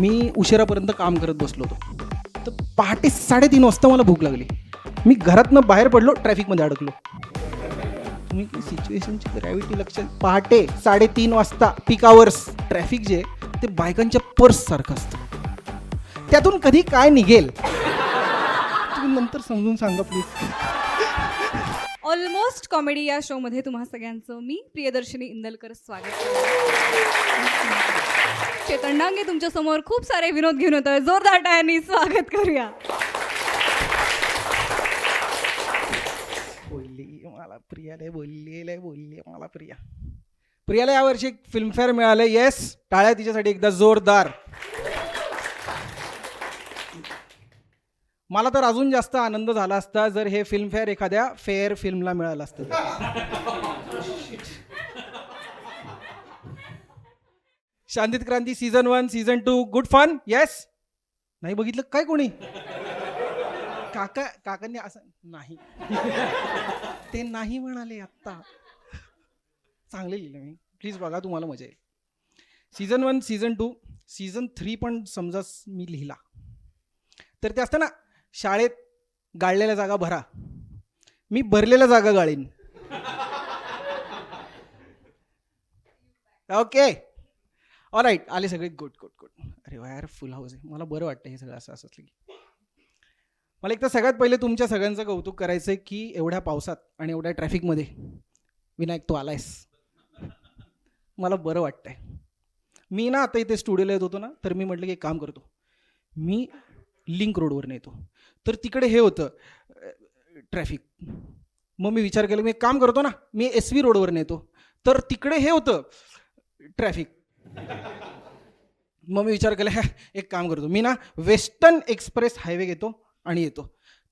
मी उशिरापर्यंत काम करत बसलो होतो. तर पहाटे साडेतीन वाजता मला भूक लागली. मी घरातनं बाहेर पडलो ट्रॅफिकमध्ये अडकलो. तुम्ही सिच्युएशनची ग्रॅव्हिटी लक्षात पहाटे साडेतीन वाजता पीक आवर्स ट्रॅफिक जे ते बायकांच्या पर्ससारखं असतं. त्यातून कधी काय निघेल? तुम्ही नंतर समजून सांगा प्लीज ऑलमोस्ट कॉमेडी या शोमध्ये तुम्हा सगळ्यांचं मी प्रियदर्शनी इंदलकर स्वागत चेतन डांगे तुमच्यासमोर खूप सारे विनोद घेऊन येतोय. जोरदार टाळ्यांनी स्वागत करूया. बोलली मला प्रियाला बोललेलं बोलली मला प्रिया. प्रियाला यावर्षी फिल्मफेअर मिळालं येस टाळ्या तिच्यासाठी एकदा जोरदार. मला तर अजून जास्त आनंद झाला असता जर हे फिल्मफेअर एखाद्या फेअर फिल्मला मिळालं असतं. Shantit Kranti season one season two good fun yes नाही बघितलं काय कोणी? काका काकांनी असं नाही. ते नाही म्हणाले आत्ता. चांगले लिहिलं मी. प्लीज बघा तुम्हाला मजा येईल. Season one season two season three पण समजा मी लिहिला. तर ते असतं ना शाळेत गाळलेल्या जागा भरा. मी भरलेल्या जागा गाळीन. ओके. ऑराईट आले सगळे. गुड गुड गुड अरे वा यार फुल हाऊस आहे. मला बरं वाटतं हे सगळं असं असं असलं की. मला एक तर सगळ्यात पहिले तुमच्या सगळ्यांचं कौतुक करायचं आहे की एवढ्या पावसात आणि एवढ्या ट्रॅफिकमध्ये विनायक तू आलायस. मला बरं वाटतंय. मी ना आता इथे स्टुडिओला येत होतो ना तर मी म्हटलं की एक काम करतो. मी लिंक रोडवर येतो. तर तिकडे हे होतं ट्रॅफिक मग मी विचार केला मी एक काम करतो ना मी एस व्ही रोडवर नेतो तर तिकडे हे होतं ट्रॅफिक मग मी विचार केला एक काम करतो. मी ना वेस्टर्न एक्सप्रेस हायवे घेतो आणि येतो.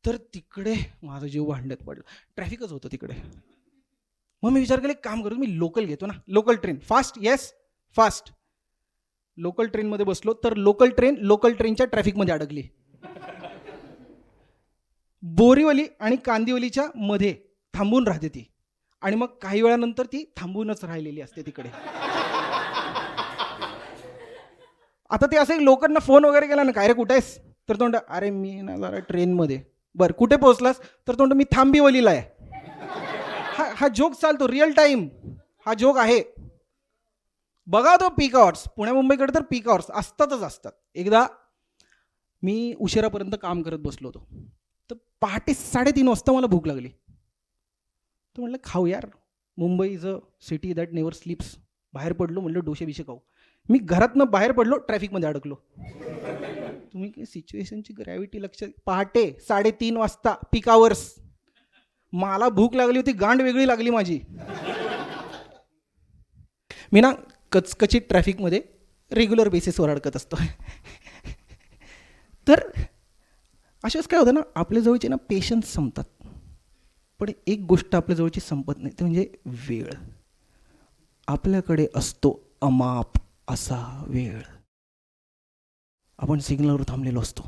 तर तिकडे माझा जीव भांडत पडला. ट्रॅफिकच होतं तिकडे. मग मी विचार केला एक काम करतो मी लोकल घेतो ना. Local train fast yes fast local ट्रेनमध्ये बसलो तर लोकल ट्रेन लोकल ट्रेनच्या ट्रॅफिकमध्ये अडकली. बोरीवली आणि कांदिवलीच्या मध्ये थांबून राहते ती. आणि मग काही वेळानंतर ती थांबूनच राहिलेली असते तिकडे. आता ते असं लोकांना फोन वगैरे केला ना काय रे कुठे आहेस तर तोंड अरे मी ना जरा ट्रेनमध्ये. बरं कुठे पोहोचलास? तर तोंड मी थांबिवलीला आहे. हा हा जोक चालतो रिअल टाईम हा जोक आहे. बघा तो पीक आवर्स पुण्या मुंबईकडे तर पीक आवर्स असतातच असतात. एकदा मी उशिरापर्यंत काम करत बसलो होतो. पहाटे साडेतीन वाजता मला भूक लागली. तर म्हटलं खाऊ यार. Mumbai is a city that never sleeps. बाहेर पडलो म्हटलं डोसे बिशे खाऊ. मी घरातनं बाहेर पडलो ट्रॅफिकमध्ये अडकलो. तुम्ही सिच्युएशनची ग्रॅव्हिटी लक्षात पहाटे साडेतीन वाजता पीक आवर्स मला भूक लागली होती गांड वेगळी लागली माझी. मी ना कचकचीत ट्रॅफिकमध्ये रेग्युलर बेसिसवर अडकत असतो. तर अशाच काय होतं ना आपल्या जवळचे ना पेशन्स संपतात. पण एक गोष्ट आपल्या जवळची संपत नाही ते म्हणजे वेळ. आपल्याकडे असतो अमाप असा वेळ. आपण सिग्नलवर थांबलेलो असतो.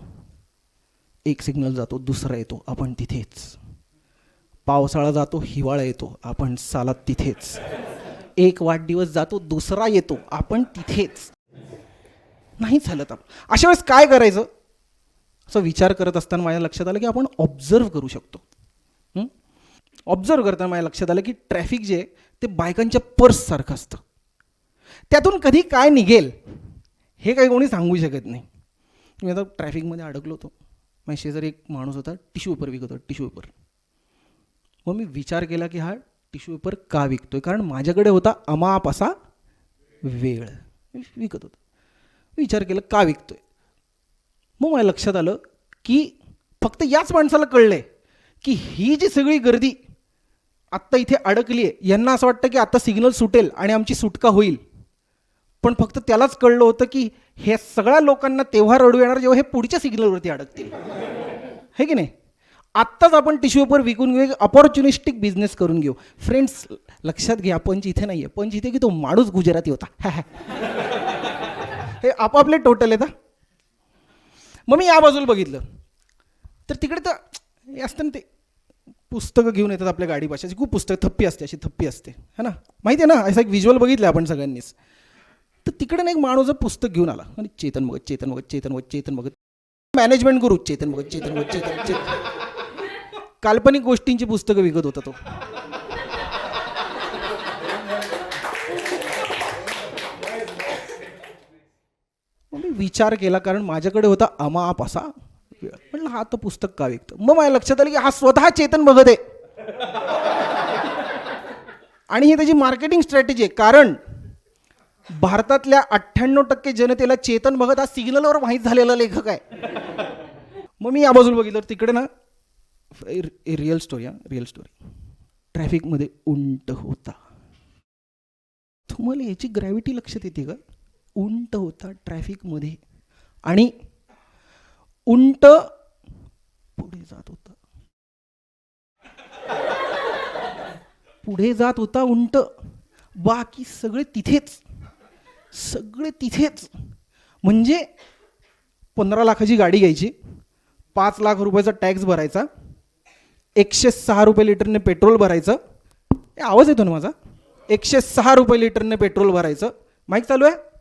एक सिग्नल जातो दुसरा येतो आपण तिथेच. पावसाळा जातो हिवाळा येतो आपण सालात तिथेच. एक वाढदिवस जातो दुसरा येतो आपण तिथेच. नाही चालत आपण अशा वेळेस काय करायचं? असं विचार करत असताना माझ्या लक्षात आलं की आपण ऑब्झर्व करू शकतो. ऑब्झर्व करताना माझ्या लक्षात आलं की ट्रॅफिक जे आहे ते बायकांच्या पर्ससारखं असतं. त्यातून कधी काय निघेल हे काही कोणी सांगू शकत नाही. मी आता ट्रॅफिकमध्ये अडकलो होतो. माझ्या शेजारी एक माणूस होता टिश्यू पेपर विकत होता टिश्यू पेपर मग मी विचार केला की हा टिश्यू पेपर का विकतोय? कारण माझ्याकडे होता अमाप असा वेळ. मी विकत होतो. विचार केला का विकतोय? मग मला लक्षात आलं की फक्त याच माणसाला कळलंय की ही जी सगळी गर्दी आत्ता इथे अडकली आहे यांना असं वाटतं की आता सिग्नल सुटेल आणि आमची सुटका होईल. पण फक्त त्यालाच कळलं होतं की हे सगळ्या लोकांना तेव्हा रडू येणार जेव्हा हे पुढच्या सिग्नलवरती अडकतील. हे की नाही? आत्ताच आपण टिश्यू पेपर विकून घेऊ एक अपॉर्च्युनिस्टिक बिझनेस करून घेऊ. फ्रेंड्स लक्षात घ्या पंच इथे नाही आहे पंच इथे की तो माणूस गुजराती होता. हे आपापले टोटल आहेत हा? मग मी या बाजूला बघितलं. तर तिकडे तर हे असतं ना ते पुस्तकं घेऊन येतात आपल्या गाडीपाशी खूप पुस्तकं थप्पी असते अशी थप्पी असते. है ना? माहिती आहे ना? असं एक व्हिज्युअल बघितलं आपण सगळ्यांनीच. तर तिकडे एक माणूस पुस्तक घेऊन आला. आणि चेतन भगत चेतन भगत चेतन भगत चेतन भगत मॅनेजमेंट गुरु चेतन भगत चेतन भगत चेतन चेतन काल्पनिक गोष्टींची पुस्तकं विकत होता तो. मी विचार केला कारण माझ्याकडे होता अमाप असा वेळ. हा तो पुस्तक का विकतो? मग माझ्या लक्षात आलं की हा स्वतः चेतन भगत आहे. आणि ही त्याची मार्केटिंग स्ट्रॅटेजी आहे. कारण भारतातल्या अठ्ठ्याण्णव टक्के जनतेला चेतन भगत हा सिग्नलवर माहीत झालेला लेखक आहे. मग मी या बाजूला बघितलं तर तिकडे ना रिअल स्टोरी हा रिअल स्टोरी ट्रॅफिकमध्ये उंट होता. तुम्हाला याची ग्रॅव्हिटी लक्षात येते का? उंट होता ट्रॅफिकमध्ये. आणि उंट पुढे जात होता. पुढे जात होता उंट. बाकी सगळे तिथेच. सगळे तिथेच. म्हणजे पंधरा लाखाची गाडी घ्यायची. पाच लाख रुपयाचा टॅक्स भरायचा. एकशे सहा रुपये लिटरने पेट्रोल भरायचं. आवाज येतो ना माझा? एकशे सहा रुपये लिटरने पेट्रोल भरायचं. माहीत चालू आहे?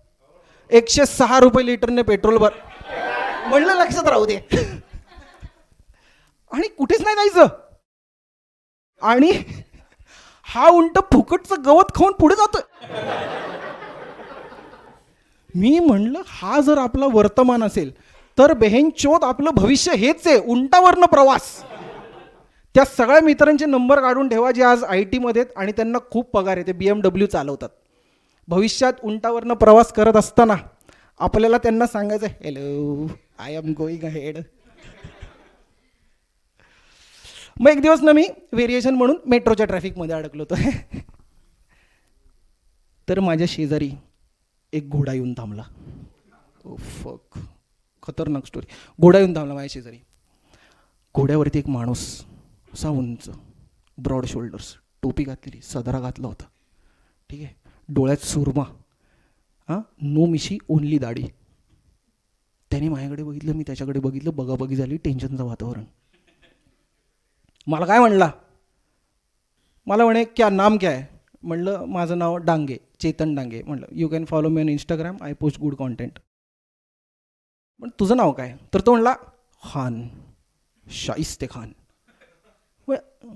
एकशे सहा रुपये लिटरने पेट्रोल भर. म्हणलं लक्षात राहू दे. आणि कुठेच नाही जायचं. आणि हा उंट फुकटचं गवत खाऊन पुढे जातोय. मी म्हणलं हा जर आपला वर्तमान असेल तर बेहेनचोद आपलं भविष्य हेच आहे उंटावरनं प्रवास. त्या सगळ्या मित्रांचे नंबर काढून ठेवा जे आज आय टीमध्ये आहेत आणि त्यांना खूप पगार आहे ते बी एम डब्ल्यू चालवतात. भविष्यात उंटावरनं प्रवास करत असताना आपल्याला त्यांना सांगायचं hello I am going head मग एक दिवस ना मी व्हेरिएशन म्हणून मेट्रोच्या ट्रॅफिकमध्ये अडकलो होतो. तर माझ्या शेजारी एक घोडा येऊन थांबला. Oh, ओ फक खतरनाक स्टोरी घोडा येऊन थांबला माझ्या शेजारी. घोड्यावरती एक माणूस असा उंच ब्रॉड शोल्डर्स टोपी घातलेली सदरा घातला होता. ठीक आहे? डोळ्यात सुरमा. हां? नो मिशी ओनली दाढी. त्याने माझ्याकडे बघितलं मी त्याच्याकडे बघितलं बघाबघी झाली टेन्शनचं वातावरण. मला काय म्हणला? मला म्हणे क्या नाम क्या आहे म्हणलं माझं नाव डांगे चेतन डांगे. म्हणलं you can follow me on Instagram I post good content पण तुझं नाव काय? तर तो म्हणला खान शाइस्ते खान म्हण-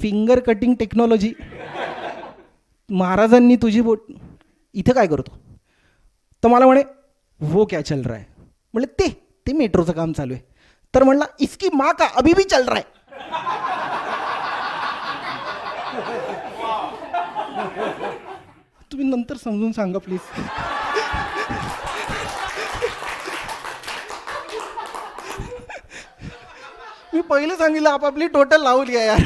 फिंगर कटिंग टेक्नॉलॉजी महाराजांनी तुझी बोट इथं काय करतो? तर मला म्हणे वो क्या चल रहा है? म्हणलं ते ते मेट्रोचं काम चालू आहे. तर म्हणला इसकी माँ का अभी भी चल रहा है? तुम्ही नंतर समजून सांगा प्लीज मी पहिले सांगितलं आपापली टोटल लावली आहे यार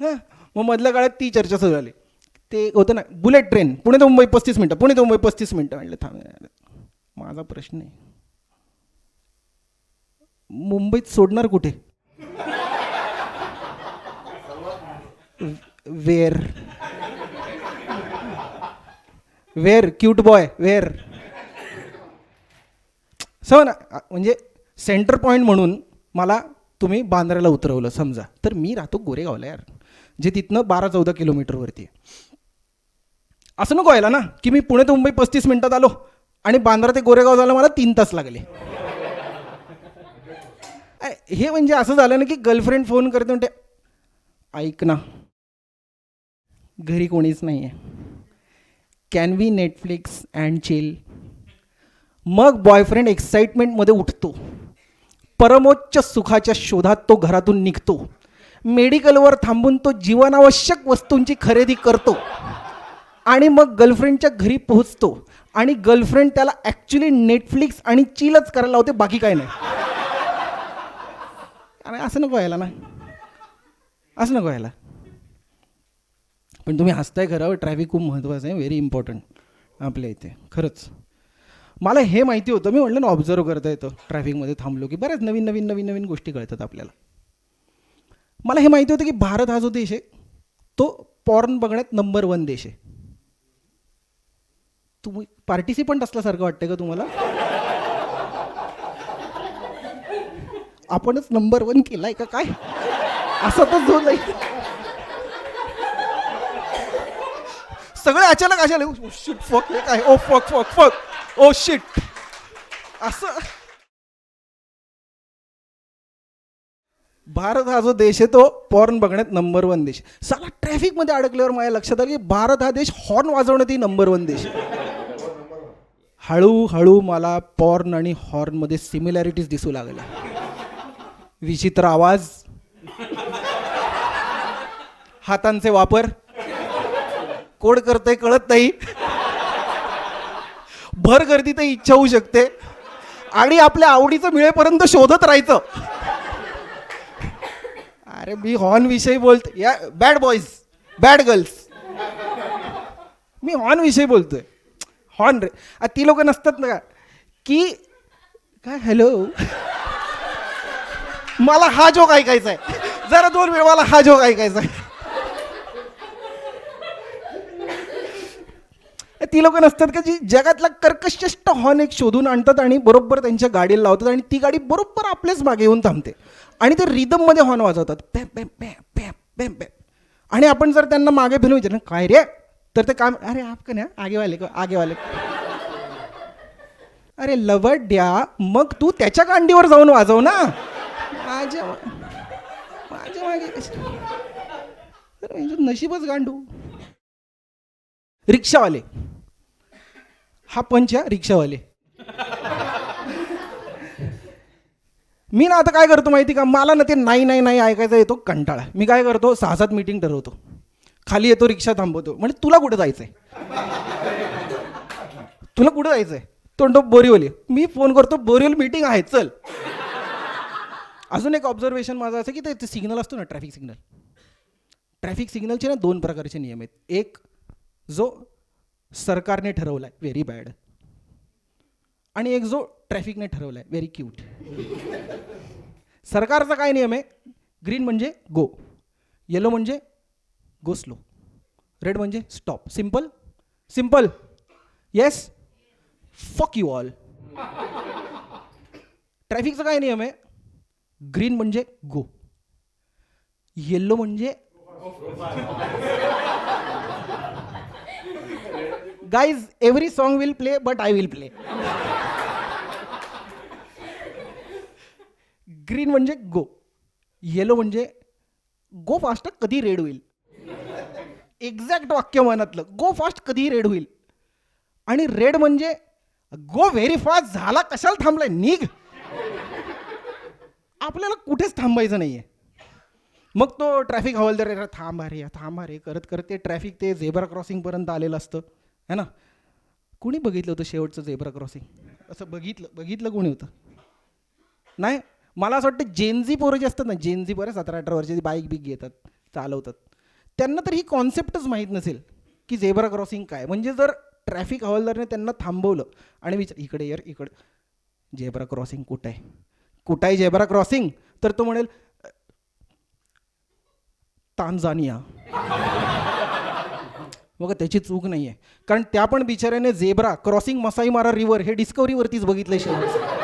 हां मग मधल्या काळात ती चर्चा सुरू झाली. ते होतं ना बुलेट ट्रेन पुणे ते मुंबई पस्तीस मिनटं पुणे ते मुंबई पस्तीस मिनटं म्हणलं थांब माझा प्रश्न आहे. मुंबईत सोडणार कुठे? Where where cute boy where some ना म्हणजे सेंटर पॉईंट म्हणून मला तुम्ही बांद्र्याला उतरवलं समजा. तर मी राहतो गोरेगावला यार. जे तिथनं बारा चौदा किलोमीटरवरती आहे. असं नको व्हायला ना की मी पुणे ते मुंबई पस्तीस मिनिटात आलो आणि बांद्रा ते गोरेगाव जायला मला तीन तास लागले. हे म्हणजे असं झालं ना की गर्लफ्रेंड फोन करते म्हणते ऐक ना घरी कोणीच नाही आहे can we Netflix and chill मग बॉयफ्रेंड एक्साइटमेंटमध्ये उठतो. परमोच्च सुखाच्या शोधात तो घरातून निघतो. मेडिकलवर थांबून तो जीवनावश्यक वस्तूंची खरेदी करतो. आणि मग गर्लफ्रेंडच्या घरी पोहोचतो. आणि गर्लफ्रेंड त्याला ॲक्च्युली नेटफ्लिक्स आणि चिलच करायला लावते बाकी काय नाही. आणि असं नको व्हायला ना. असं नको व्हायला. पण तुम्ही हसताय खरं ट्रॅफिक खूप महत्त्वाचं आहे व्हेरी इम्पॉर्टंट आपल्या इथे. खरंच. मला हे माहिती होतं मी म्हटलं ना ऑब्झर्व करता येतं ट्रॅफिकमध्ये थांबलो की बऱ्याच नवीन नवीन नवीन नवीन गोष्टी कळतात आपल्याला. मला हे माहिती होतं की भारत हा जो देश आहे तो पॉर्न बघण्यात नंबर वन देश आहे. तुम्ही पार्टिसिपंट असल्यासारखं वाटतं का तुम्हाला? आपणच नंबर वन केलाय का काय? असं तर जो नाही सगळे अचानक अशा शिट फक काय? Oh fuck fuck fuck oh shit असं. भारत हा जो देश आहे तो पॉर्न बघण्यात नंबर वन देश. साला ट्रॅफिकमध्ये अडकल्यावर माझ्या लक्षात आलं की भारत हा देश हॉर्न वाजवण्यातही नंबर वन देश आहे. हळूहळू मला पॉर्न आणि हॉर्नमध्ये सिमिलॅरिटीज दिसू लागल्या. विचित्र आवाज हातांचे वापर कोड करतंय कळत नाही. भर गर्दी तर इच्छा होऊ शकते. आणि आपल्या आवडीचं मिळेपर्यंत शोधत राहायचं. अरे मी हॉर्न विषयी बोलतो या बॅड बॉईज बॅड गर्ल्स मी हॉर्न विषयी बोलतोय. हॉर्न रे ती लोक नसतात ना का? की काय हॅलो मला हा जोक ऐकायचा आहे जरा दोन वेळ मला हा जोक ऐकायचा आहे ती लोक नसतात का जी जगातला कर्कश्रेष्ठ हॉर्न एक शोधून आणतात आणि बरोबर त्यांच्या गाडीला लावतात आणि ती गाडी बरोबर आपल्याच मागे येऊन थांबते? आणि ते रिदममध्ये हॉर्न वाजवतात. पॅ पॅ पॅ पॅ पॅ पॅ. आणि आपण जर त्यांना मागे फिरून विचारलं काय रे? तर ते काम अरे आप ना आगेवाले आगेवाले को. अरे लवड्या मग तू त्याच्या कांडीवर जाऊन वाजव ना. माझ्या माझ्या मागे नशीबच गांडू. रिक्षावाले. हा पंच आहे, रिक्षावाले. मी ना आता काय करतो माहिती का? मला ना ते नाही नाही नाही ऐकायचा येतो कंटाळा. मी काय करतो सहा सात मीटिंग ठरवतो. खाली येतो रिक्षा थांबवतो. म्हणजे तुला कुठं जायचंय? तुला कुठं जायचंय? तो म्हणतो बोरिवली. मी फोन करतो बोरिवली मीटिंग आहे चल. अजून एक ऑब्झर्वेशन माझं असं की ते सिग्नल असतो ना ट्रॅफिक सिग्नल ट्रॅफिक सिग्नलचे ना दोन प्रकारचे नियम आहेत. एक जो सरकारने ठरवला आहे व्हेरी बॅड आणि एक जो ट्रॅफिकने ठरवला आहे व्हेरी क्यूट सरकारचा काय नियम आहे? ग्रीन म्हणजे गो येलो म्हणजे गो स्लो रेड म्हणजे stop simple simple yes fuck you all ट्रॅफिकचा काय नियम आहे? ग्रीन म्हणजे गो येल्लो म्हणजे guys every song will play but I will play green म्हणजे गो येलो म्हणजे गो फास्ट कधी रेड होईल. एक्झॅक्ट वाक्य मनातलं. गो फास्ट कधी रेड होईल. आणि रेड म्हणजे गो व्हेरी फास्ट झाला कशाला थांबलाय? निघ. आपल्याला कुठेच थांबायचं नाहीये. मग तो ट्रॅफिक हवालदार अरे थांबा रे थांबा रे करत करत ते ट्रॅफिक ते झेब्रा क्रॉसिंगपर्यंत आलेलं असतं. है ना? कुणी बघितलं होतं शेवटचं झेब्रा क्रॉसिंग असं बघितलं बघितलं कोणी होतं? नाही? मला असं वाटतं जेनझी पोरं जे असतात ना जेनझी पोरं सतरा अठरा वर्षाची बाईक बिक घेतात चालवतात. त्यांना तर ही कॉन्सेप्टच माहीत नसेल की झेब्रा क्रॉसिंग काय. म्हणजे जर ट्रॅफिक हवालदारने त्यांना थांबवलं आणि विचार इकडे यार इकडे. झेब्रा क्रॉसिंग कुठं आहे? कुठं आहे झेब्रा क्रॉसिंग तर तो म्हणेल तांजानिया मग त्याची चूक नाही आहे कारण त्या पण बिचाऱ्याने झेब्रा क्रॉसिंग मसाई मारा रिव्हर हे डिस्कवरीवरतीच बघितलं शेवट